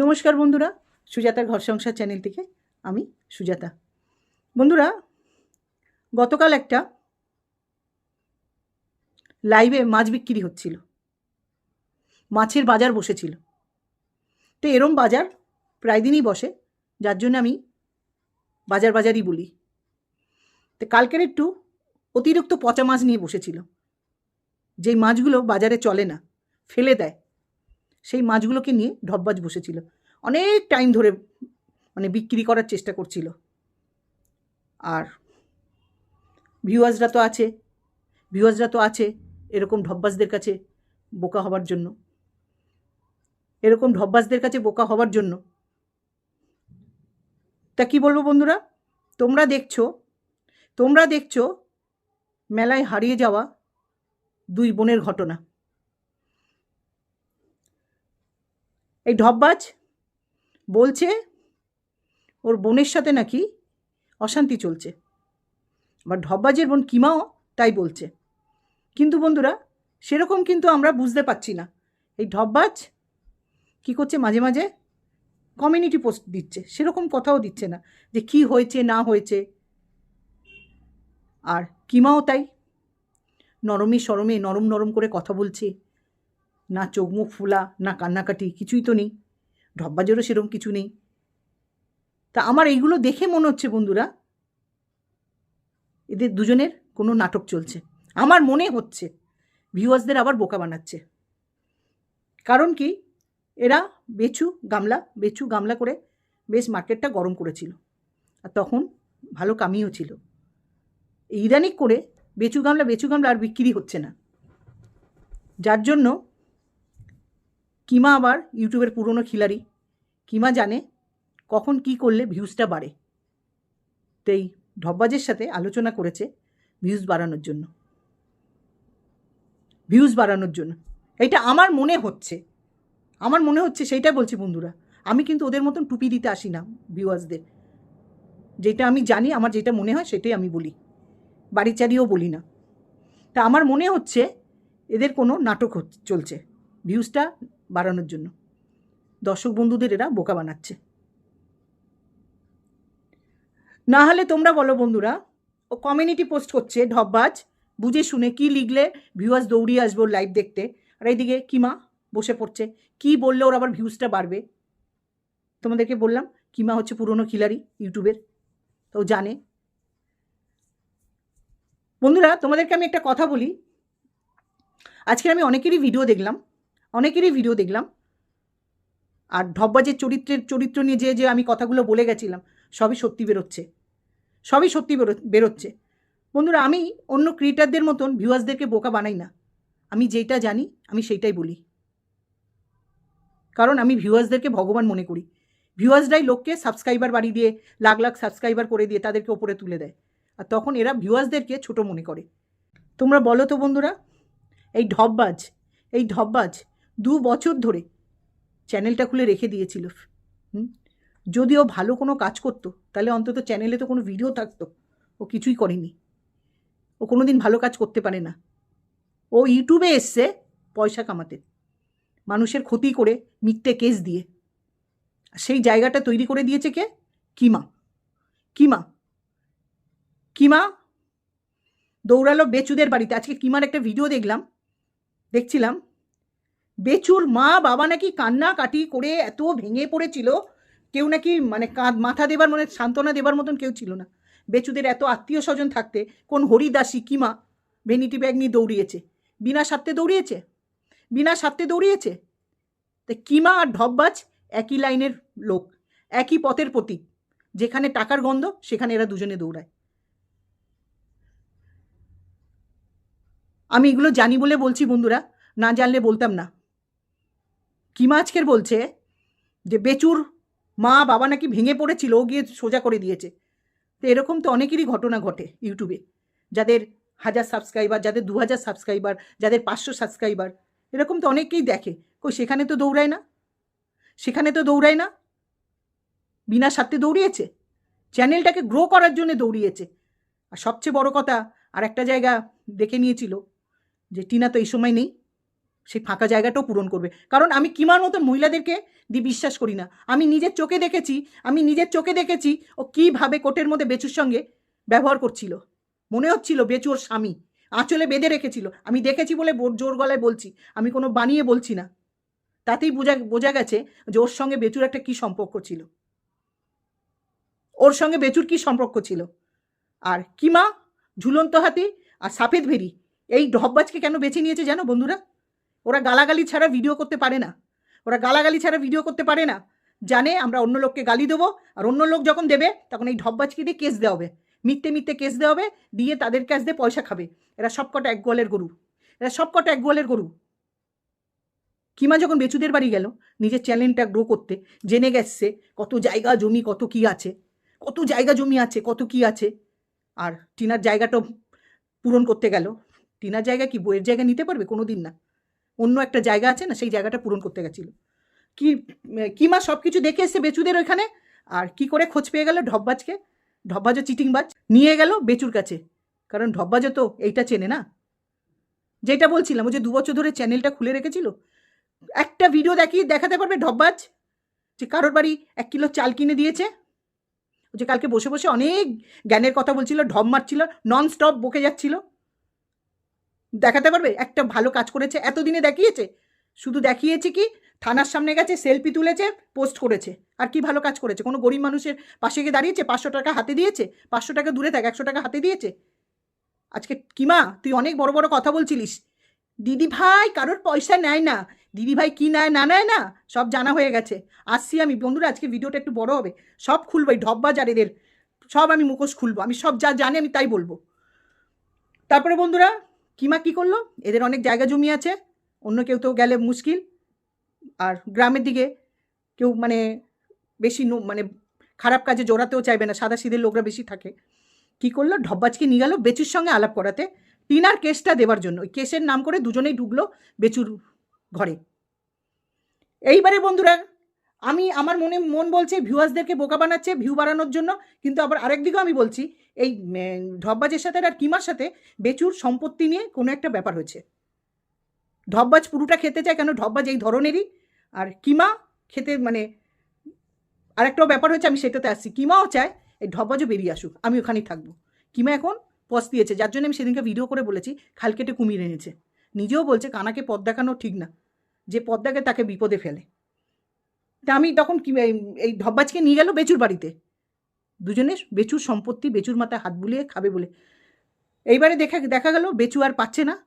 নমস্কার বন্ধুরা, সুজাতার ঘর সংসার চ্যানেল থেকে আমি সুজাতা। বন্ধুরা, গতকাল একটা লাইভে মাছ বিক্রি হচ্ছিল। মাছের বাজার বসেছিল। তো এরম বাজার প্রায় দিনই বসে, যার জন্য আমি বাজার বাজারই বলি। তো কালকের একটু অতিরিক্ত পচা মাছ নিয়ে বসেছিল। যেই মাছগুলো বাজারে চলে না, ফেলে দেয়। সেই মাছগুলোকে নিয়ে ঢপবাজ বসেছিল। অনেক টাইম ধরে মানে বিক্রি করার চেষ্টা করছিল। আর ভিউয়ার্সরা তো আছে ভিউয়ার্সরা তো আছে এরকম ঢব্বাসদের কাছে বোকা হবার জন্য। এরকম ঢব্বাসদের কাছে বোকা হবার জন্য। তা কি বলব বন্ধুরা? তোমরা দেখছ তোমরা দেখছ মেলায় হারিয়ে যাওয়া দুই বোনের ঘটনা। এই ঢপবাজ বলছে ওর বোনের সাথে নাকি অশান্তি চলছে। আবার ঢপবাজের বোন কিমাও তাই বলছে। কিন্তু বন্ধুরা, সেরকম কিন্তু আমরা বুঝতে পারছি না। এই ঢপবাজ কী করছে মাঝে মাঝে? কমিউনিটি পোস্ট দিচ্ছে। সেরকম কথাও দিচ্ছে না যে কি হয়েছে, না হয়েছে। আর কিমাও তাই নরমে সরমে, নরম নরম করে কথা বলছে। না চোখ মুখ ফোলা, না কান্নাকাটি, কিছুই তো নেই। ঢব্বাজেরও সেরকম কিছু নেই। তা আমার এইগুলো দেখে মনে হচ্ছে বন্ধুরা। এদের দুজনের কোনো নাটক চলছে। আমার মনে হচ্ছে ভিউয়ার্সদের আবার বোকা বানাচ্ছে। কারণ কি? এরা বেচু গামলা বেচু গামলা করে বেশ মার্কেটটা গরম করেছিল। আর তখন ভালো কামিও ছিল। ইদানিক করে বেচু গামলা বেচু গামলা আর বিক্রি হচ্ছে না। যার জন্য কিমা আবার ইউটিউবের পুরনো খিলাড়ি। কিমা জানে কখন কি করলে ভিউজটা বাড়ে। তো এই ঢব্বাজের সাথে আলোচনা করেছে ভিউজ বাড়ানোর জন্য। ভিউজ বাড়ানোর জন্য। এটা আমার মনে হচ্ছে। আমার মনে হচ্ছে সেইটাই বলছি বন্ধুরা। আমি কিন্তু ওদের মতন টুপি দিতে আসি না ভিউয়ার্সদের। যেটা আমি জানি, আমার যেটা মনে হয় সেটাই আমি বলি। বাড়ি চারিও বলি না। তা আমার মনে হচ্ছে এদের কোনো নাটক চলছে। ভিউজটা বাড়ানোর জন্য। দর্শক বন্ধুদের এরা বোকা বানাচ্ছে। না হলে তোমরা বলো বন্ধুরা, ও কমিউনিটি পোস্ট করছে ঢপবাজ, বুঝে শুনে কি লিখলে ভিউয়ার্স দৌড়িয়ে আসব লাইভ দেখতে। আর এইদিকে কিমা বসে পড়ছে, কি বললে ওর আবার ভিউজটা বাড়বে? তোমাদেরকে বললাম, কিমা হচ্ছে পুরনো খিলারি ইউটিউবের, তো জানে। বন্ধুরা, তোমাদেরকে আমি একটা কথা বলি। আজকে আমি অনেকেরই ভিডিও দেখলাম। অনেকেরই ভিডিও দেখলাম। আর ঢব্বাজের চরিত্রের, চরিত্র নিয়ে যে যে আমি কথাগুলো বলে গেছিলাম, সবই সত্যি বেরোচ্ছে। সবই সত্যি বেরো, বেরোচ্ছে। বন্ধুরা, আমি অন্য ক্রিয়েটারদের মতন ভিউয়ার্সদেরকে বোকা বানাই না। আমি যেটা জানি, আমি সেইটাই বলি। কারণ আমি ভিউয়ার্সদেরকে ভগবান মনে করি। ভিউয়ার্সরাই লোককে সাবস্ক্রাইবার বাড়ি দিয়ে, লাখ লাখ সাবস্ক্রাইবার করে দিয়ে তাদেরকে ওপরে তুলে দেয়। আর তখন এরা ভিউয়ার্সদেরকে ছোট মনে করে। তোমরা বলো তো বন্ধুরা, এই ঢপবাজ এই ঢপবাজ দু বছর ধরে চ্যানেলটা খুলে রেখে দিয়েছিল। হুম? যদি ও ভালো কোনো কাজ করতো, তাহলে অন্তত চ্যানেলে তো কোনো ভিডিও থাকতো। ও কিছুই করেনি। ও কোনো দিন ভালো কাজ করতে পারে না। ও ইউটিউবে এসছে পয়সা কামাতে। মানুষের ক্ষতি করে মিথ্যে কেস দিয়ে। সেই জায়গাটা তৈরি করে দিয়েছে কে? কিমা। কিমা। কিমা দৌড়ালো বেচুদের বাড়িতে। আজকে কিমার একটা ভিডিও দেখলাম, দেখছিলাম বেচুর মা বাবা নাকি কান্না কাটি করে এত ভেঙে পড়েছিল, কেউ নাকি মানে মাথা দেবার মানে সান্ত্বনা দেবার মতন কেউ ছিল না। বেচুদের এত আত্মীয় স্বজন থাকতে কোন হরিদাসী কিমা ভেনিটি ব্যাগ নিয়ে দৌড়িয়েছে? বিনা স্বার্থে দৌড়িয়েছে? বিনা স্বার্থে দৌড়িয়েছে? তা কিমা আর ঢপবাজ? একই লাইনের লোক, একই পথের প্রতীক। যেখানে টাকার গন্ধ, সেখানে এরা দুজনে দৌড়ায়। আমি এগুলো জানি বলে বলছি বন্ধুরা, না জানলে বলতাম না। কিমা আজকের বলছে? যে বেচুর মা বাবা নাকি ভেঙে পড়েছিল, ও গিয়ে সোজা করে দিয়েছে। তো এরকম তো অনেকেরই ঘটনা ঘটে ইউটিউবে। যাদের হাজার সাবস্ক্রাইবার যাদের দু হাজার সাবস্ক্রাইবার যাদের পাঁচশো সাবস্ক্রাইবার এরকম তো অনেকেই দেখে। কই, সেখানে তো দৌড়ায় না? সেখানে তো দৌড়ায় না? বিনা স্বার্থে দৌড়িয়েছে? চ্যানেলটাকে গ্রো করার জন্য দৌড়িয়েছে? আর সবচেয়ে বড় কথা আর একটা জায়গা দেখে নিয়েছিল যে টিনা তো এই সময় নেই। সেই ফাঁকা জায়গাটাও পূরণ করবে। কারণ আমি কিমার মতন মহিলাদেরকে দিয়ে বিশ্বাস করি না। আমি নিজের চোখে দেখেছি, আমি নিজের চোখে দেখেছি ও কীভাবে কোটের মধ্যে বেচুর সঙ্গে ব্যবহার করছিল। মনে হচ্ছিল বেচু ওর স্বামী। আঁচলে বেঁধে রেখেছিল। আমি দেখেছি বলে জোর গলায় বলছি। আমি কোনো বানিয়ে বলছি না। তাতেই বোঝা বোঝা গেছে যে ওর সঙ্গে বেচুর একটা কী সম্পর্ক ছিল। ওর সঙ্গে বেচুর কী সম্পর্ক ছিল। আর কিমা, ঝুলন্ত হাতি আর সাফেদ ভেরি, এই ঢব্বাজকে কেন বেছে নিয়েছে জানো বন্ধুরা? ওরা গালাগালি ছাড়া ভিডিও করতে পারে না। ওরা গালাগালি ছাড়া ভিডিও করতে পারে না। জানে আমরা অন্য লোককে গালি দেবো, আর অন্য লোক যখন দেবে, তখন এই ঢব্বাজকে দিয়ে কেস দেওয়া হবে। মিথ্যে মিথ্যে কেস দেওয়া হবে, দিয়ে তাদের কাছ দিয়ে পয়সা খাবে। এরা সবকটা এক গোয়ালের গরু। এরা সবকটা এক গোয়ালের গরু। কিমা যখন বেচুদের বাড়ি গেল, নিজের চ্যানেলটা গ্রো করতে, জেনে গেছে কত জায়গা, জমি, কত কি আছে। কত জায়গা, জমি আছে, কত কি আছে। আর টিনার জায়গাটা পূরণ করতে গেল। টিনার জায়গা কি বইয়ের জায়গা নিতে পারবে? কোনো দিন না। অন্য একটা জায়গা আছে না, সেই জায়গাটা পূরণ করতে গেছিল। কি কিমা সব কিছু দেখে এসে বেচুদের ওইখানে? আর কি করে খোঁজ পেয়ে গেল ঢব্বাজকে ঢব্বাজও চিটিংবাজ। নিয়ে গেল বেচুর কাছে। কারণ ঢব্বাজও তো এইটা চেনে না। যেটা বলছিলাম ও যে দু বছর ধরে চ্যানেলটা খুলে রেখেছিল। একটা ভিডিও দেখিয়ে দেখাতে পারবে ঢব্বাজ যে কারোর বাড়ি এক কিলো চাল কিনে দিয়েছে? যে কালকে বসে বসে অনেক জ্ঞানের কথা বলছিল ঢব মারছিল নন স্টপ বকে যাচ্ছিল। দেখাতে পারবে? একটা ভালো কাজ করেছে, এতদিনে দেখিয়েছে। শুধু দেখিয়েছে কি? থানার সামনে গেছে সেলফি তুলেছে পোস্ট করেছে। আর কি ভালো কাজ করেছে? কোনো গরিব মানুষের পাশে গিয়ে দাঁড়িয়েছে? পাঁচশো টাকা হাতে দিয়েছে? পাঁচশো টাকা দূরে থাক, একশো টাকা হাতে দিয়েছে? আজকে কিমা তুই অনেক বড় বড় কথা বলছিলিস। দিদি ভাই, কারোর পয়সা নেয় না। দিদি ভাই কী নেয়, না নেয় না? সব জানা হয়ে গেছে। আসছি আমি। বন্ধুরা, আজকে ভিডিওটা একটু বড় হবে। সব খুলবো এই এদের সব আমি মুখোশ খুলবো। আমি সব যা জানি আমি তাই বলব। তারপরে বন্ধুরা কিমা কী করল? এদের অনেক জায়গা জমি আছে, অন্য কেউ তো গেলে মুশকিল। আর গ্রামের দিকে কেউ মানে বেশি মানে খারাপ কাজে জোড়াতেও চাইবে না সাদা সিধের লোকরা বেশি থাকে। কি করল? ঢব্বাজকে নিয়ে গেল বেচুর সঙ্গে আলাপ করাতে। টিনার কেসটা দেওয়ার জন্য। ওই কেসের নাম করে দুজনেই ঢুকলো বেচুর ঘরে। এইবারে বন্ধুরা আমি, আমার মনে, মন বলছে ভিউয়ার্সদেরকে বোকা বানাচ্ছে ভিউ বাড়ানোর জন্য। কিন্তু আবার আরেক দিকেও আমি বলছি, এই ঢব্বাজের সাথে আর কিমার সাথে বেচুর সম্পত্তি নিয়ে কোনো একটা ব্যাপার হয়েছে। ঢব্বাজ পুরোটা খেতে চায় কেন? ঢব্বাজ এই ধরনেরই। আর কিমা খেতে মানে আরেকটাও ব্যাপার হয়েছে, আমি সেটাতে আসছি। কিমাও চায় এই ঢব্বাজও বেরিয়ে আসুক, আমি ওখানেই থাকব। কিমা এখন পস দিয়েছে, যার জন্য আমি সেদিনকে ভিডিও করে বলেছি খাল কেটে কুমির এনেছে। নিজেও বলছে, কানাকে পথ দেখানো ঠিক না। যে পথ দেখে তাকে বিপদে ফেলে। তা আমি তখন কি, এই- ঢব্বাজকে নিয়ে গেল বেচুর বাড়িতে। দুজনে বেচুর সম্পত্তি, বেচুর মাথায় হাত বুলিয়ে খাবে বলে। এইবারে দেখা দেখা গেল বেচু আর পাচ্ছে না।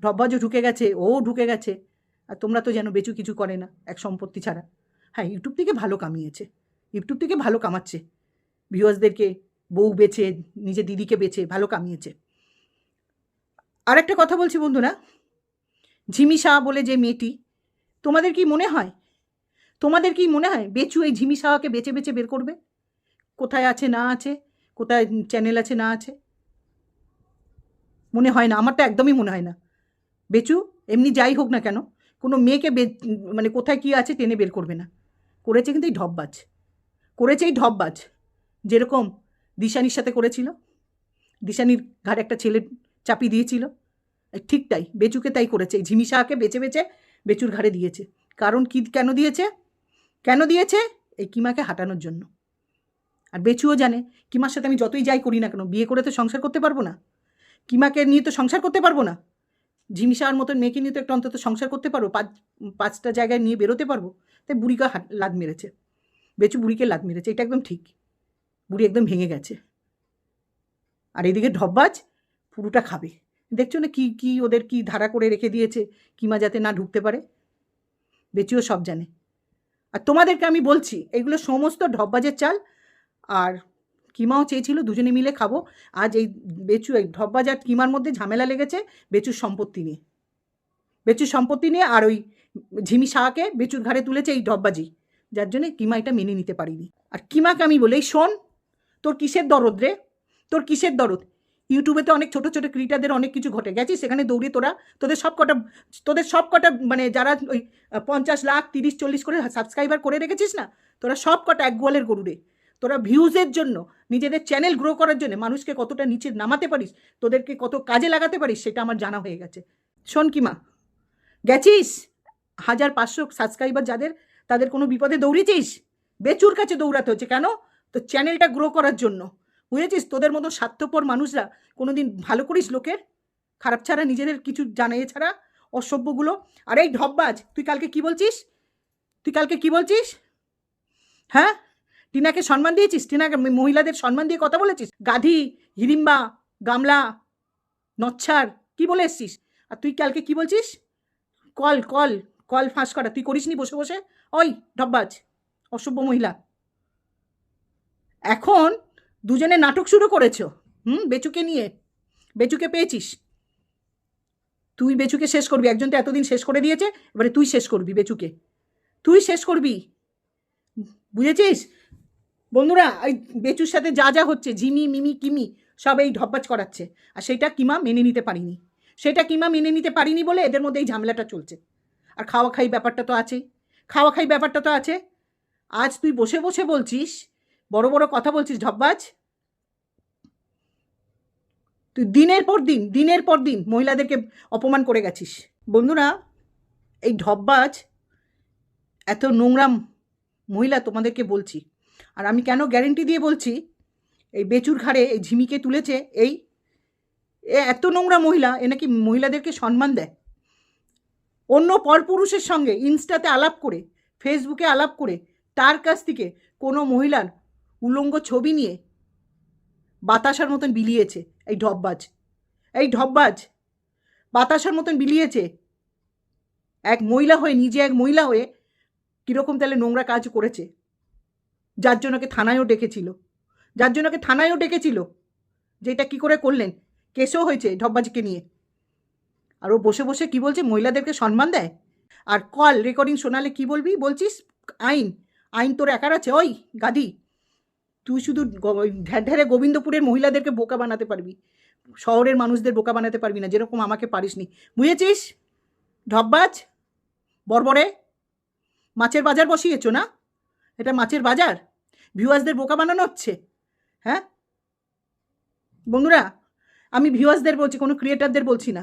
ঢব্বাজও ঢুকে গেছে, ও ঢুকে গেছে। আর তোমরা তো যেন বেচু কিছু করে না, এক সম্পত্তি ছাড়া। হ্যাঁ ইউটিউব থেকে ভালো কামিয়েছে। ইউটিউব থেকে ভালো কামাচ্ছে। ভিউয়ার্সদেরকে বউ বেচে নিজে দিদিকে বেচে ভালো কামিয়েছে। আর একটা কথা বলছি বন্ধুরা। ঝিমি শাহ বলে যে মেয়েটি, তোমাদের কি মনে হয় তোমাদের কি মনে হয় বেচু এই ঝিমি সাহাকে বেছে বেছে বের করবে? কোথায় আছে, না আছে? কোথায় চ্যানেল আছে, না আছে? মনে হয় না, আমার তো একদমই মনে হয় না। বেচু, এমনি যাই হোক না কেন, কোনো মেয়েকে মানে কোথায় কী আছে টেনে বের করবে না। করেছে কিন্তু এই ঢপবাজ। করেছে এই ঢপবাজ। যেরকম দিশানির সাথে করেছিল। দিশানির ঘাড়ে একটা ছেলে চাপি দিয়েছিল। ঠিক তাই, বেচুকে তাই করেছে। এই ঝিমি শাহকে বেছে বেছে বেচুর ঘাড়ে দিয়েছে। কারণ কি কেন দিয়েছে? কেন দিয়েছে? এই কিমাকে হাঁটানোর জন্য। আর বেচুও জানে, কিমার সাথে আমি যতই যাই করি না কেন, বিয়ে করে তো সংসার করতে পারব না। কিমাকে নিয়ে তো সংসার করতে পারব না। ঝিমিসার মতন মেয়েকে নিয়ে তো একটু অন্তত সংসার করতে পারব, পাঁচ, পাঁচটা জায়গায় নিয়ে বেরোতে পারব। তাই বুড়িকে লাদ মেরেছে। বেচু বুড়িকে লাদ মেরেছে, এটা একদম ঠিক। বুড়ি একদম ভেঙে গেছে। আর এদিকে ঢব্বাজ পুরোটা খাবে। দেখছ না কি কি ওদের কি ধারা করে রেখে দিয়েছে, কিমা যাতে না ঢুকতে পারে? বেচুও সব জানে। আর তোমাদেরকে আমি বলছি, এগুলো সমস্ত ঢব্বাজের চাল। আর কিমাও চেয়েছিল, দুজনে মিলে খাব। আজ এই বেচু, এই ঢব্বাজ আর কিমার মধ্যে ঝামেলা লেগেছে বেচুর সম্পত্তি নিয়ে। বেচুর সম্পত্তি নিয়ে আর ওই ঝিমি শাহকে বেচুর ঘাড়ে তুলেছে এই ঢব্বাজি যার জন্যে কিমা এটা মেনে নিতে পারিনি। আর কিমাকে আমি বলি, "এই শোন, তোর কিসের দরদ রে? তোর কিসের দরদ? ইউটিউবে তো অনেক ছোটো ছোটো ক্রিয়েটারদের অনেক কিছু ঘটে। গেছিস? সেখানে দৌড়ে তোরা, তোদের সব কটা তোদের সব কটা মানে যারা ওই পঞ্চাশ লাখ, তিরিশ, চল্লিশ করে সাবস্ক্রাইবার করে রেখেছিস না? তোরা সব কটা এক গোয়ালের গরুরে তোরা ভিউজের জন্য, নিজেদের চ্যানেল গ্রো করার জন্য, মানুষকে কতটা নিচে নামাতে পারিস, তোদেরকে কত কাজে লাগাতে পারিস, সেটা আমার জানা হয়ে গেছে। শোন কি মা গেছিস? হাজার পাঁচশো সাবস্ক্রাইবার যাদের, তাদের কোনো বিপদে দৌড়েছিস? বেচুর কাছে দৌড়াতে হচ্ছে। কেন? তো চ্যানেলটা গ্রো করার জন্য। বুঝেছিস? তোদের মতো স্বার্থপর মানুষরা কোনো দিন ভালো করিস লোকের? খারাপ ছাড়া নিজেদের কিছু জানাই ছাড়া অসভ্যগুলো? আর এই ঢপবাজ, তুই কালকে কি বলছিস? তুই কালকে কি বলছিস? হ্যাঁ? টিনাকে সম্মান দিয়েছিস? টিনাকে মহিলাদের সম্মান দিয়ে কথা বলেছিস? গাধি, হিরিম্বা, গামলা, নচ্ছার, কি বলে এসছিস? আর তুই কালকে কি বলছিস? কল কল কল ফাঁস করা। তুই করিসনি বসে বসে? ওই ঢব্বাজ অসভ্য মহিলা। এখন দুজনে নাটক শুরু করেছ। হুম, বেচুকে নিয়ে। বেচুকে পেয়েছিস। তুই বেচুকে শেষ করবি। একজন তো এতদিন শেষ করে দিয়েছে, এবারে তুই শেষ করবি বেচুকে। তুই শেষ করবি। বুঝেছিস? বন্ধুরা, এই বেচুর সাথে যা যা হচ্ছে, ঝিমি, মিমি, কিমি, সব এই ঢব্বাজ করাচ্ছে। আর সেটা কিমা মেনে নিতে পারিনি। সেটা কিমা মেনে নিতে পারিনি বলে এদের মধ্যে এই ঝামেলাটা চলছে। আর খাওয়া খাই ব্যাপারটা তো আছে। খাওয়া খাই ব্যাপারটা তো আছে। আজ তুই বসে বসে বলছিস, বড় বড় কথা বলছিস ঢব্বাজ তুই দিনের পর দিন, দিনের পর দিন মহিলাদেরকে অপমান করে গেছিস। বন্ধুরা, এই ঢব্বাজ এত নোংরা মহিলা তোমাদেরকে বলছি, আর আমি কেন গ্যারেন্টি দিয়ে বলছি, এই বেচুর ঘাড়ে এই ঝিমিকে তুলেছে, এই এত নোংরা মহিলা, এ নাকি মহিলাদেরকে সম্মান দেয়? অন্য পরপুরুষের সঙ্গে ইনস্টাতে আলাপ করে ফেসবুকে আলাপ করে, তার কাছ থেকে কোনো মহিলার উলঙ্গ ছবি নিয়ে বাতাসার মতন বিলিয়েছে, এই ঢপবাজ। এই ঢপবাজ, বাতাসার মতন বিলিয়েছে। এক মহিলা হয়ে, নিজে এক মহিলা হয়ে কীরকম তাহলে নোংরা কাজ করেছে? যার জন্যকে থানায়ও ডেকেছিল। যার জন্যকে থানায়ও ডেকেছিল। যেটা কি করে করলেন? কেসও হয়েছে ঢপবাজিকে নিয়ে। আর ও বসে বসে কি বলছে? মহিলাদেরকে সম্মান দেয়? আর কল রেকর্ডিং শোনালে কি বলবি? বলছিস, আইন আইন তোর একার আছে? ওই গাদি তুই শুধু ঢেরে গোবিন্দপুরের মহিলাদেরকে বোকা বানাতে পারবি। শহরের মানুষদের বোকা বানাতে পারবি না। যেরকম আমাকে পারিসনি। বুঝেছিস? ঢপবাজ? বরবরে? মাছের বাজার বসিয়েছো না? এটা মাছের বাজার? ভিউয়ার্সদের বোকা বানানো হচ্ছে? হ্যাঁ? বন্ধুরা, আমি ভিউয়ার্সদের বলছি, কোনো ক্রিয়েটারদের বলছি না।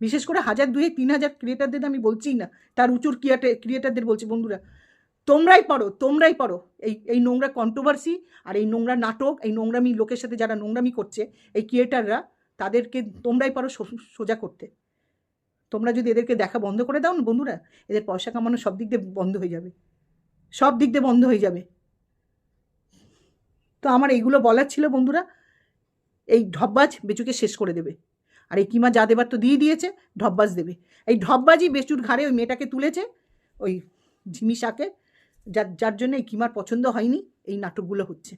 বিশেষ করে হাজার দুয়ে তিন হাজার ক্রিয়েটারদের আমি বলছিই না। তার উঁচুর ক্রিয়েটার ক্রিয়েটারদের বলছি, বন্ধুরা। তোমরাই পারো তোমরাই পারো এই এই নোংরা কন্ট্রোভার্সি আর এই নোংরা নাটক, এই নোংরামি, লোকের সাথে যারা নোংরামি করছে, এই ক্রিয়েটাররা তাদেরকে তোমরাই পারো সোজা করতে। তোমরা যদি এদেরকে দেখা বন্ধ করে দাও না বন্ধুরা, এদের পয়সা কামানো সব দিক দিয়ে বন্ধ হয়ে যাবে। সব দিক দিয়ে বন্ধ হয়ে যাবে। তো আমার এইগুলো বলার ছিল বন্ধুরা, এই ঢব্বাজ বেচুকে শেষ করে দেবে। আর এই কিমা যা দেবার তো দিয়ে দিয়েছে ঢব্বাজ দেবে। এই ঢব্বাজই বেচুর ঘাড়ে ওই মেয়েটাকে তুলেছে, ওই ঝিমিসাকে যার যার জন্য এই কিমার পছন্দ হয়নি, এই নাটকগুলো হচ্ছে।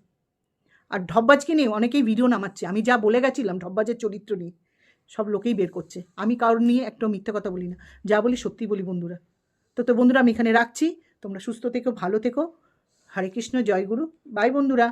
আর ঢব্বাজকে নিয়ে অনেকেই ভিডিও নামাচ্ছে। আমি যা বলে গেছিলাম ঢব্বাজের চরিত্র নিয়ে, সব লোকেই বের করছে। আমি কারোর নিয়ে একটা মিথ্যা কথা বলি না। যা বলি সত্যি বলি বন্ধুরা। তো তো বন্ধুরা, আমি এখানে রাখছি। তোমরা সুস্থ থেকো, ভালো থেকো। হরে কৃষ্ণ জয়গুরু বাই বন্ধুরা।